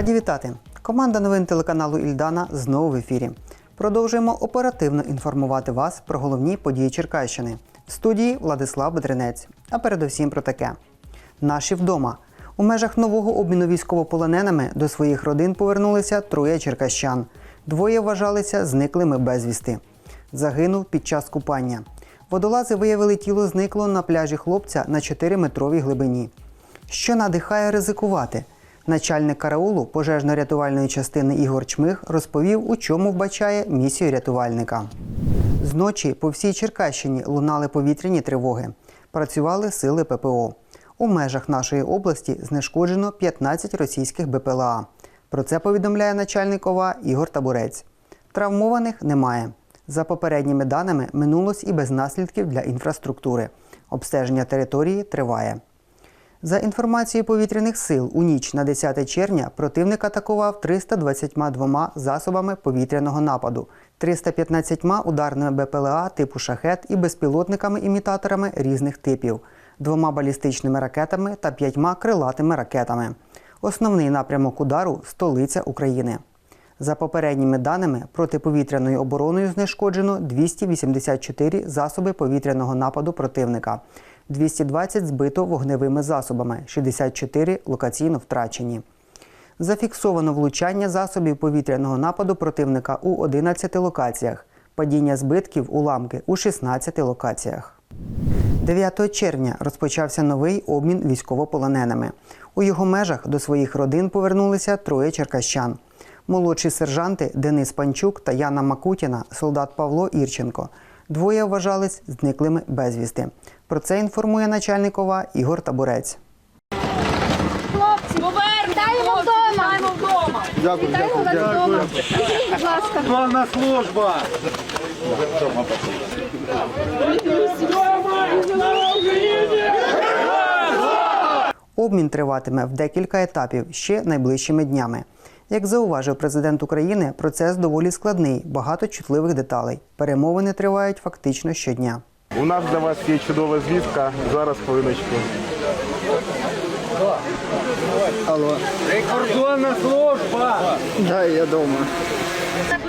Раді вітати! Команда новин телеканалу Ільдана знову в ефірі. Продовжуємо оперативно інформувати вас про головні події Черкащини. В студії Владислав Бедренець. А передусім про таке: наші вдома. У межах нового обміну військовополоненими до своїх родин повернулися троє черкащан. Двоє вважалися зниклими безвісти. Загинув під час купання. Водолази виявили тіло зникло на пляжі хлопця на 4-метровій глибині. Що надихає ризикувати? Начальник караулу пожежно-рятувальної частини Ігор Чмих розповів, у чому вбачає місію рятувальника. Зночі по всій Черкащині лунали повітряні тривоги. Працювали сили ППО. У межах нашої області знешкоджено 15 російських БПЛА. Про це повідомляє начальник ОВА Ігор Табурець. Травмованих немає. За попередніми даними, минулось і без наслідків для інфраструктури. Обстеження території триває. За інформацією повітряних сил, у ніч на 10 червня противник атакував 322 засобами повітряного нападу, 315 ударними БПЛА типу шахет і безпілотниками-імітаторами різних типів, двома балістичними ракетами та п'ятьма крилатими ракетами. Основний напрямок удару столиця України. За попередніми даними, протиповітряною обороною знешкоджено 284 засоби повітряного нападу противника, 220 збито вогневими засобами, 64 локаційно втрачені. Зафіксовано влучання засобів повітряного нападу противника у 11 локаціях, падіння збитків уламки у 16 локаціях. 9 червня розпочався новий обмін військовополоненими. У його межах до своїх родин повернулися троє черкащан. Молодші сержанти Денис Панчук та Яна Макутіна, солдат Павло Ірченко. Двоє вважались зниклими безвісти. Про це інформує начальник ОВА Ігор Табурець. Хлопці, вдома! Вдома! Дякую, дякую, дякую. Будь ласка, Главна служба! Обмін триватиме в декілька етапів ще найближчими днями. Як зауважив президент України, процес доволі складний, багато чутливих деталей. Перемовини тривають фактично щодня. У нас для вас є чудова звістка. Зараз хвилиночку. Алло. Прикордонна служба! Да, я дома.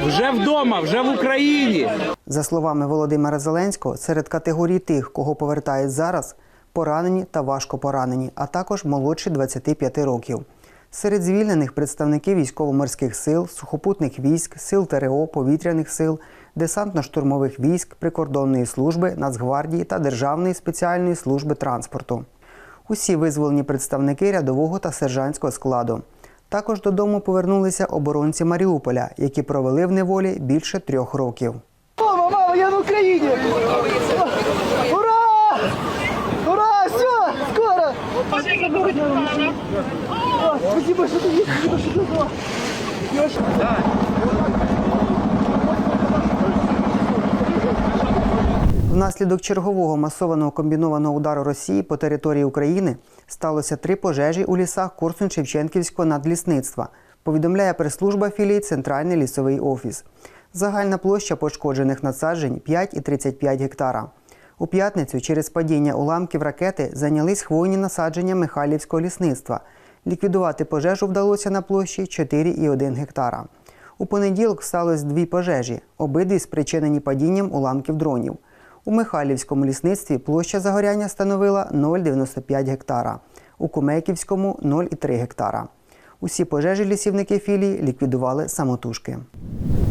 Вже вдома, вже в Україні. За словами Володимира Зеленського, серед категорій тих, кого повертають зараз, поранені та важко поранені, а також молодші 25 років. Серед звільнених представники військово-морських сил, сухопутних військ, сил ТРО, повітряних сил, десантно-штурмових військ, прикордонної служби, Нацгвардії та Державної спеціальної служби транспорту. Усі визволені представники рядового та сержантського складу. Також додому повернулися оборонці Маріуполя, які провели в неволі більше трьох років. Мама, мама, я в Україні! Внаслідок чергового масованого комбінованого удару Росії по території України сталося три пожежі у лісах Корсунь-Шевченківського надлісництва, повідомляє прес-служба філії Центральний лісовий офіс. Загальна площа пошкоджених насаджень 5,35 гектара. У п'ятницю через падіння уламків ракети зайнялись хвойні насадження Михайлівського лісництва. Ліквідувати пожежу вдалося на площі 4,1 гектара. У понеділок сталося дві пожежі, обидві спричинені падінням уламків дронів. У Михайлівському лісництві площа загоряння становила 0,95 гектара, у Кумеківському 0,3 гектара. Усі пожежі лісівники філії ліквідували самотужки.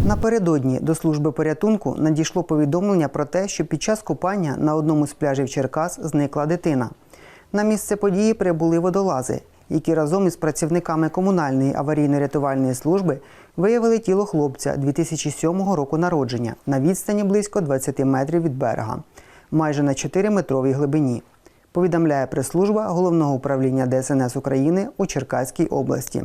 Напередодні до служби порятунку надійшло повідомлення про те, що під час купання на одному з пляжів Черкас зникла дитина. На місце події прибули водолази, які разом із працівниками комунальної аварійно-рятувальної служби виявили тіло хлопця 2007 року народження на відстані близько 20 метрів від берега, майже на 4-метровій глибині. Повідомляє прес-служба головного управління ДСНС України у Черкаській області.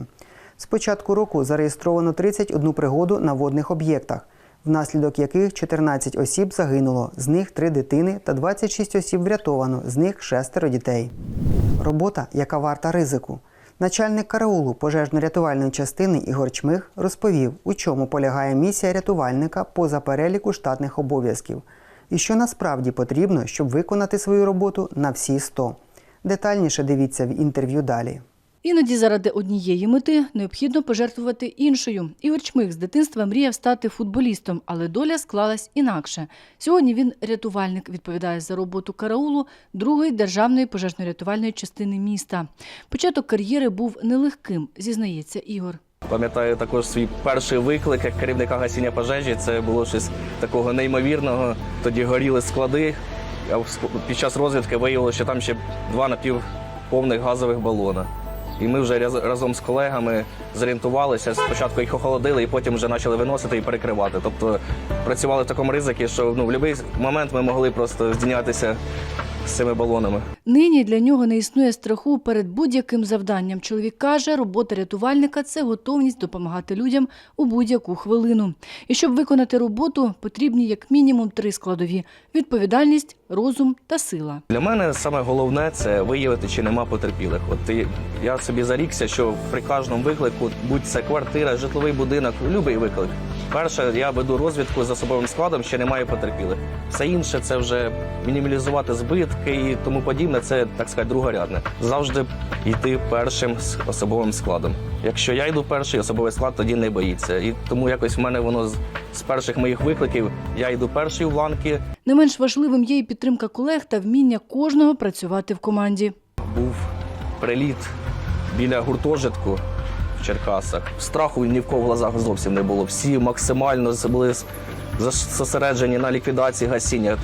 З початку року зареєстровано 31 пригоду на водних об'єктах, внаслідок яких 14 осіб загинуло, з них 3 дитини та 26 осіб врятовано, з них шестеро дітей. Робота, яка варта ризику. Начальник караулу пожежно-рятувальної частини Ігор Чмих розповів, у чому полягає місія рятувальника поза переліку штатних обов'язків, і що насправді потрібно, щоб виконати свою роботу на всі 100. Детальніше дивіться в інтерв'ю далі. Іноді заради однієї мети необхідно пожертвувати іншою. Ігор Чмих з дитинства мріяв стати футболістом, але доля склалась інакше. Сьогодні він рятувальник, відповідає за роботу караулу другої державної пожежно-рятувальної частини міста. Початок кар'єри був нелегким, зізнається Ігор. Пам'ятаю також свій перший виклик як керівника гасіння пожежі. Це було щось такого неймовірного. Тоді горіли склади. Під час розвідки виявилося, що там ще два напівповних газових балона. І ми вже раз- разом з колегами зорієнтувалися. Спочатку їх охолодили, і потім вже почали виносити і перекривати. Тобто працювали в такому ризикі, що ну, в будь-який момент ми могли просто здійнятися з цими балонами. Нині для нього не існує страху перед будь-яким завданням. Чоловік каже, робота рятувальника це готовність допомагати людям у будь-яку хвилину. І щоб виконати роботу, потрібні як мінімум три складові: відповідальність, розум та сила. Для мене саме головне це виявити, чи нема потерпілих. От я собі зарікся, що при кожному виклику, будь це квартира, житловий будинок, будь-який виклик. Перше, я веду розвідку за особовим складом, ще немає потерпілих. Все інше це вже мінімалізувати збитки і тому подібне. Це так сказати другорядне. Завжди йти першим з особовим складом. Якщо я йду перший, особовий склад тоді не боїться. І тому якось в мене воно з, з перших моїх викликів я йду перший у ланки, Не менш важливим є і підтримка колег та вміння кожного працювати в команді. був приліт біля гуртожитку Черкасах. Страху ні в кого в глазах зовсім не було. Всі максимально були зосереджені на ліквідації гасіння.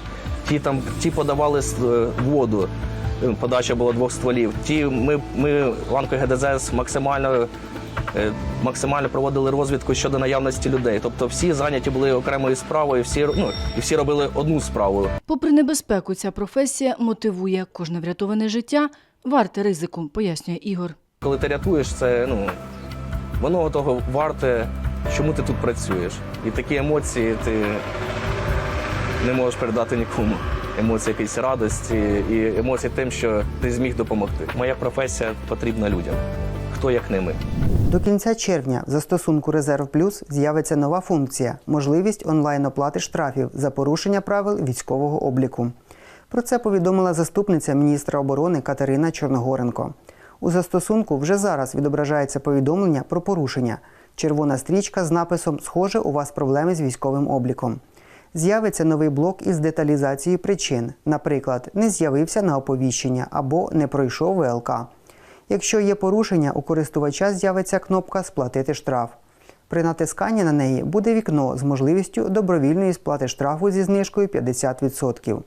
Ті там ті подавали е, воду. е, Подача була двох стволів. Ті ми, ми ланкою ГДЗС максимально. е, Максимально проводили розвідку щодо наявності людей. Тобто всі зайняті були окремою справою, всі ну і всі робили одну справу. Попри небезпеку, ця професія мотивує кожне врятоване життя варте ризику, пояснює Ігор. Коли ти рятуєш, це ну воно того варте, чому ти тут працюєш. І такі емоції ти не можеш передати нікому. Емоції якоїсь радості і емоції тим, що ти зміг допомогти. Моя професія потрібна людям. Хто як не ми. До кінця червня в застосунку Резерв Плюс з'явиться нова функція можливість онлайн оплати штрафів за порушення правил військового обліку. Про це повідомила заступниця міністра оборони Катерина Чорногоренко. У застосунку вже зараз відображається повідомлення про порушення. Червона стрічка з написом Схоже, у вас проблеми з військовим обліком. З'явиться новий блок із деталізацією причин, наприклад, не з'явився на оповіщення або не пройшов ВЛК. Якщо є порушення, у користувача з'явиться кнопка Сплатити штраф. При натисканні на неї буде вікно з можливістю добровільної сплати штрафу зі знижкою 50%.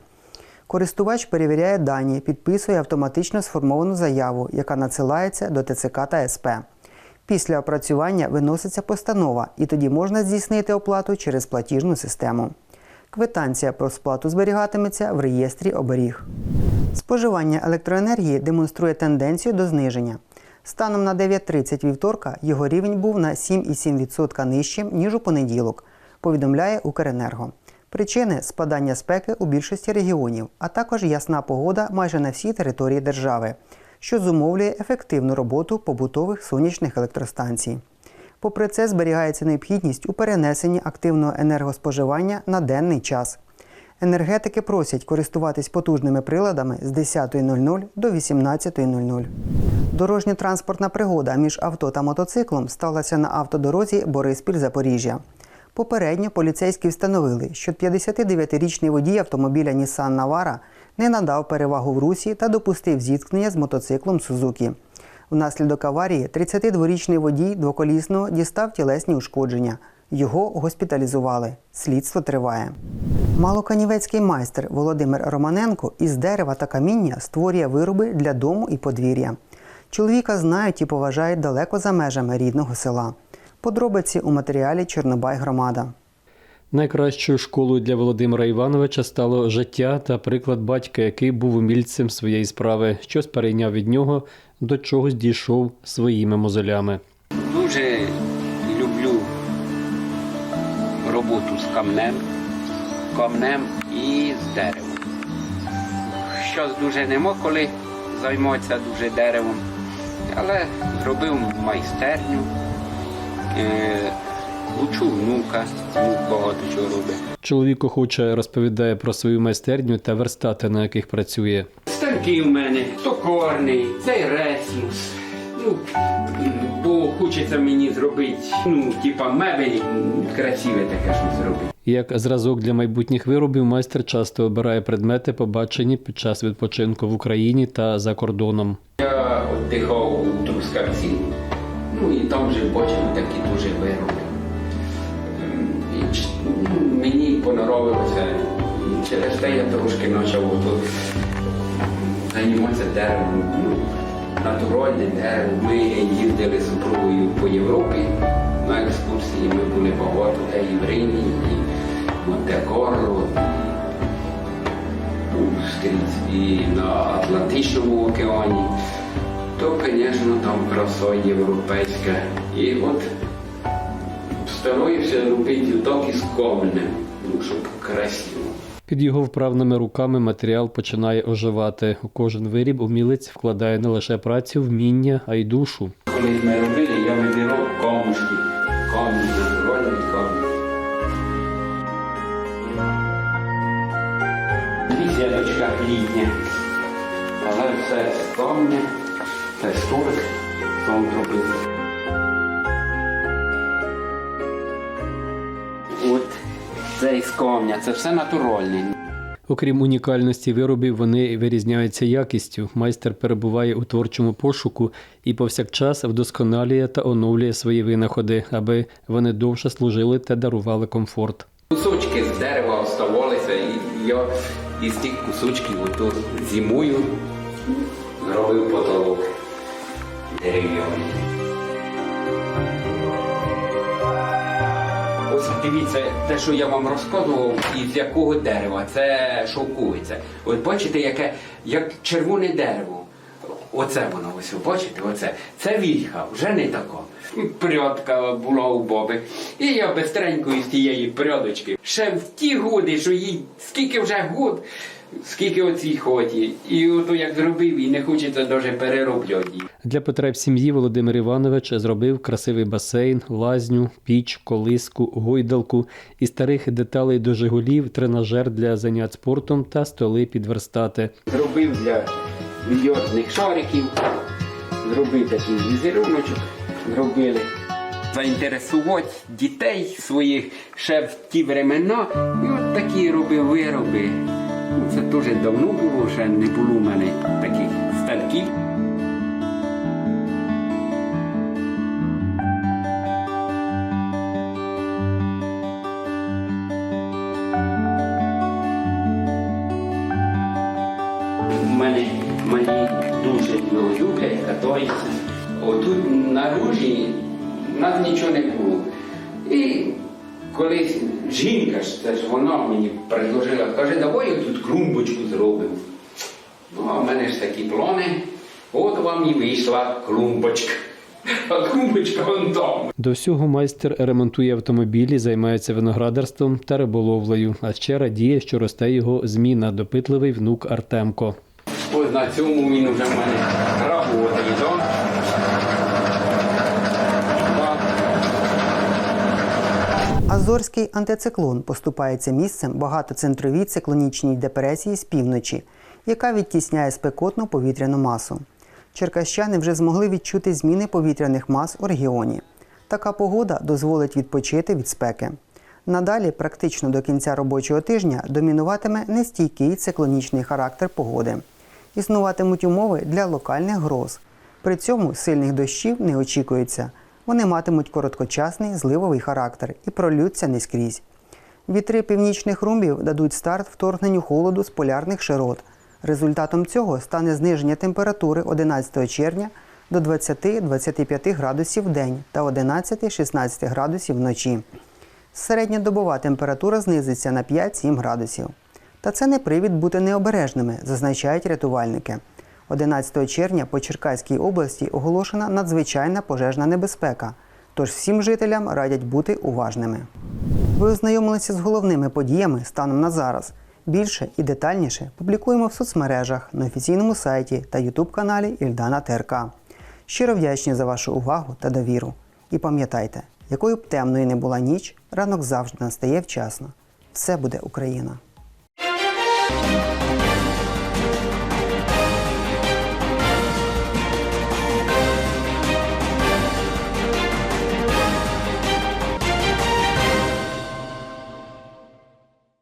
Користувач перевіряє дані, підписує автоматично сформовану заяву, яка надсилається до ТЦК та СП. Після опрацювання виноситься постанова, і тоді можна здійснити оплату через платіжну систему. Квитанція про сплату зберігатиметься в реєстрі оберіг. Споживання електроенергії демонструє тенденцію до зниження. Станом на 9.30 вівторка його рівень був на 7,7% нижчим, ніж у понеділок, повідомляє Укренерго. Причини спадання спеки у більшості регіонів, а також ясна погода майже на всій території держави, що зумовлює ефективну роботу побутових сонячних електростанцій. Попри це, зберігається необхідність у перенесенні активного енергоспоживання на денний час. Енергетики просять користуватись потужними приладами з 10.00 до 18.00. Дорожньо-транспортна пригода між авто та мотоциклом сталася на автодорозі Бориспіль-Запоріжжя. Попередньо поліцейські встановили, що 59-річний водій автомобіля Nissan Navara не надав перевагу в русі та допустив зіткнення з мотоциклом Сузукі. Внаслідок аварії 32-річний водій двоколісного дістав тілесні ушкодження. Його госпіталізували. Слідство триває. Малоканівецький майстер Володимир Романенко із дерева та каміння створює вироби для дому і подвір'я. Чоловіка знають і поважають далеко за межами рідного села. Подробиці у матеріалі Чорнобай громада. Найкращою школою для Володимира Івановича стало життя та приклад батька, який був умільцем своєї справи, щось перейняв від нього, до чогось дійшов своїми мозолями. Дуже люблю роботу з камнем, камнем і з деревом. Щось дуже нема, коли займатися дуже деревом, але зробив майстерню, учу внука, внук багато чого робить. Чоловік охоче розповідає про свою майстерню та верстати, на яких працює. Станки в мене, токорний, цей ресмус. Ну, бо хочеться мені зробити, ну, типа мебель, красиве таке щось зробити. Як зразок для майбутніх виробів, майстер часто обирає предмети, побачені під час відпочинку в Україні та за кордоном. Я віддихав у Трускавці, ну і там вже бачив такі дуже вироби. І ну, мені понравилося. Через те я трошки почав ото займатися деревом. Ну, натуральне дерево. Ми їздили з супругою по Європі на екскурсії. Ми були багато де і в Римі, і Монте-Карло, ну, і на Атлантичному океані, то, звісно, там краса європейська. І от стараюся робити так із каменем, ну, щоб красиво. Під його вправними руками матеріал починає оживати. У кожен виріб умілець вкладає не лише працю, вміння, а й душу. Коли ми робили, я вибирав камушки, камінь, натуральний камінь. Візяточка літня, але все з камня, це столик, там зробив. От це із камня, це все натуральне. Окрім унікальності виробів, вони вирізняються якістю. Майстер перебуває у творчому пошуку і повсякчас вдосконалює та оновлює свої винаходи, аби вони довше служили та дарували комфорт. Кусочки з дерева оставалися, і я із тих кусочків ото зимою зробив потолок дерев'яний. Ось дивіться, те, що я вам розказував, із якого дерева, це шовковиця. От бачите, яке як червоне дерево. Оце воно ось, бачите, оце. Це вільха, вже не така. Прядка була у баби. І я бистренько із тієї прядочки. Ще в ті годи, що їй скільки вже год, скільки оцій ході. І ото як зробив, і не хочеться переробляти її. Для потреб сім'ї Володимир Іванович зробив красивий басейн, лазню, піч, колиску, гойдалку і старих деталей до Жигулів, тренажер для занять спортом та столи під верстати. Зробив для мільйонних шариків, зробив такий візеруночок, зробили. Заінтересувати дітей своїх ще в ті времена. І от такі робив вироби. Це дуже давно було, ще не було в мене таких станків. У мене малі дуже його люблять, катаються. Отут на ружі в нас нічого не було. І колись жінка ж, це ж вона мені предложила, каже, давай я тут клумбочку зробимо. Ну, а в мене ж такі плани. От вам і вийшла клумбочка. А клумбочка вон там. До всього майстер ремонтує автомобілі, займається виноградарством та риболовлею, а ще радіє, що росте його зміна, допитливий внук Артемко. Ось на цьому він вже в мене работає, да? Да. Азорський антициклон поступається місцем багатоцентровій циклонічній депресії з півночі, яка відтісняє спекотну повітряну масу. Черкащани вже змогли відчути зміни повітряних мас у регіоні. Така погода дозволить відпочити від спеки. Надалі, практично до кінця робочого тижня, домінуватиме нестійкий циклонічний характер погоди. Існуватимуть умови для локальних гроз. При цьому сильних дощів не очікується. Вони матимуть короткочасний зливовий характер і пролються не скрізь. Вітри північних румбів дадуть старт вторгненню холоду з полярних широт. Результатом цього стане зниження температури 11 червня до 20-25 градусів в день та 11-16 градусів вночі. Середньодобова температура знизиться на 5-7 градусів. Та це не привід бути необережними, зазначають рятувальники. 11 червня по Черкаській області оголошена надзвичайна пожежна небезпека. Тож всім жителям радять бути уважними. Ви ознайомилися з головними подіями станом на зараз. Більше і детальніше публікуємо в соцмережах на офіційному сайті та ютуб-каналі Ільдана ТРК. Щиро вдячні за вашу увагу та довіру. І пам'ятайте, якою б темною не була ніч, ранок завжди настає вчасно. Все буде Україна!